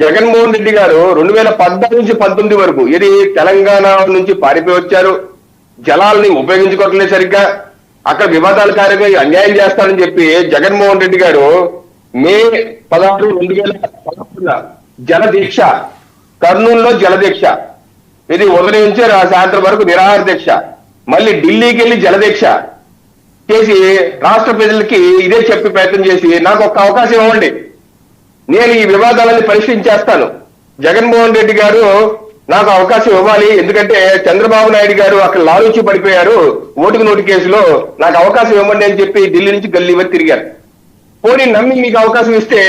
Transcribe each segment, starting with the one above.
జగన్మోహన్ రెడ్డి గారు రెండు వేల పద్నాలుగు నుంచి పంతొమ్మిది వరకు ఇది తెలంగాణ నుంచి పారిపోయి వచ్చారు. జలాల్ని ఉపయోగించుకోవట్లేదు సరిగ్గా. అక్కడ వివాదాల కారణంగా అన్యాయం చేస్తారని చెప్పి జగన్మోహన్ రెడ్డి గారు మే పదహారు రెండు వేల పదహారున జలదీక్ష కర్నూలులో జలదీక్ష. ఇది ఉదయం నుంచి సాయంత్రం వరకు నిరాహార దీక్ష. మళ్ళీ ఢిల్లీకి వెళ్ళి జలదీక్ష చేసి రాష్ట్ర ప్రజలకి ఇదే చెప్పి ప్రయత్నం చేసి నాకు ఒక అవకాశం ఇవ్వండి. నేను ఈ వివాదాలని పరిశీలించేస్తాను జగన్మోహన్ రెడ్డి గారు నాకు అవకాశం ఇవ్వాలి. ఎందుకంటే చంద్రబాబు నాయుడు గారు అక్కడ లాలూచి పడిపోయారు. ఓటుకు నోటు కేసులో నాకు అవకాశం ఇవ్వండి అని చెప్పి ఢిల్లీ నుంచి గల్లీ వరకు తిరిగారు. పోనీ నమ్మి మీకు అవకాశం ఇస్తే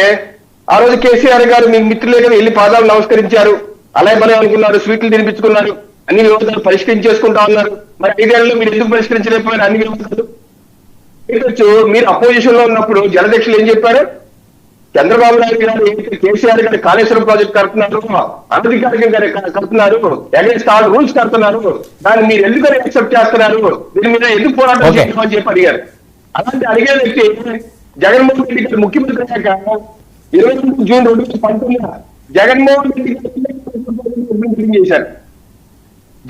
ఆ రోజు కేసీఆర్ గారు మీ మిత్రులే కదా వెళ్ళి పాదాలు నమస్కరించారు. అలాగే బలం అనుకున్నారు? స్వీట్లు తినిపించుకున్నారు. అన్ని వ్యవస్థలు పరిష్కరించేసుకుంటా ఉన్నారు. మరి ఐదేళ్ళలో మీరు ఎందుకు పరిష్కరించలేకపోయారు అన్ని వ్యవస్థలు? మీరు అపోజిషన్లో ఉన్నప్పుడు జనదక్షులు ఏం చెప్పారు? చంద్రబాబు నాయుడు గారు ఏదైతే కేసీఆర్ గారు కాళేశ్వరం ప్రాజెక్ట్ కడుతున్నారు అనధికారికంగా కడుతున్నారు అగేన్స్ట్ ఆల్ రూల్స్ కడుతున్నారు. దాన్ని మీరు ఎందుకు యాక్సెప్ట్ చేస్తున్నారు? దీని మీద ఎందుకు పోరాటం. చేయమని చెప్పి అడిగారు. అలాంటి అడిగే వ్యక్తి జగన్మోహన్ రెడ్డి గారు ముఖ్యమంత్రి అయ్యాక ఇరవై రెండు జూన్ రెండు వేల పంతొమ్మిది జగన్మోహన్ రెడ్డి గారు చేశారు.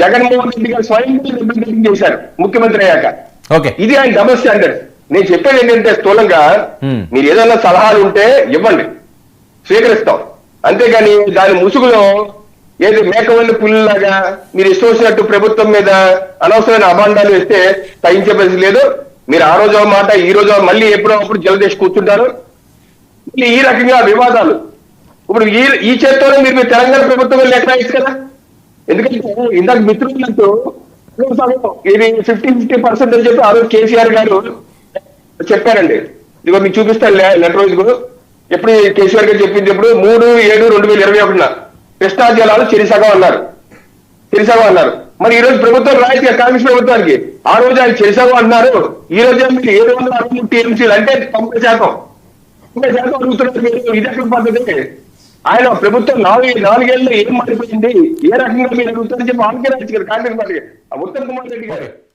జగన్మోహన్ రెడ్డి గారు స్వయం మీటింగ్ చేశారు. ముఖ్యమంత్రి అయ్యాక. ఓకే. ఇది ఆయన డబుల్ స్టాండర్డ్. నేను చెప్పేది ఏంటంటే స్థూలంగా. మీరు ఏదైనా సలహాలు ఉంటే ఇవ్వండి. స్వీకరిస్తాం. అంతేగాని దాని ముసుగులో ఏది మేకవల్లి పుల్లిలాగా మీరు ఇష్టం వచ్చినట్టు ప్రభుత్వం మీద అనవసరమైన అభాండాలు వేస్తే తగ్గించే పరిస్థితి లేదు. మీరు ఆ రోజు మాట ఈ రోజు మళ్ళీ ఎప్పుడో అప్పుడు జలదేశ్ కూర్చుంటారు. మళ్ళీ ఈ రకంగా వివాదాలు. ఇప్పుడు ఈ ఈ చేత్తోనే మీరు మీ తెలంగాణ ప్రభుత్వం లెక్క రాయొచ్చు కదా. ఎందుకంటే ఇందాక మిత్రులంటూ ఇది ఫిఫ్టీ ఫిఫ్టీ పర్సెంట్ అని చెప్పి ఆ రోజు కేసీఆర్ గారు చెప్పారండి. ఇదిగో మీకు చూపిస్తాను లే- లెటర్ ఇదిగో. ఎప్పుడు కేసీఆర్ గారు చెప్పింది ఎప్పుడు మూడు ఏడు రెండు వేల ఇరవై ఒకటిన కృష్ణా జలాలు చెరిసగం అన్నారు. చెరిసగం అన్నారు. మరి ఈ రోజు ప్రభుత్వం రాయితీ కాంగ్రెస్ ప్రభుత్వానికి ఆ రోజు ఆయన చెరిసగం అన్నారు. ఈ రోజు మీకు ఏడు వందల అరవై టీఎంసీలు అంటే తొంభై శాతం. తొంభై శాతం అడుగుతున్నారు ఇది ఎక్కడ పద్ధతి? ఆయన ప్రభుత్వం నాలుగు నాలుగేళ్ళు ఏం మారిపోయింది? ఏ రకంగా మీరు అడుగుతారని చెప్పి ఆమెకే రావచ్చు కదా కాంగ్రెస్ పార్టీ. ఆ ఉత్తమ్ కుమార్ రెడ్డి గారు.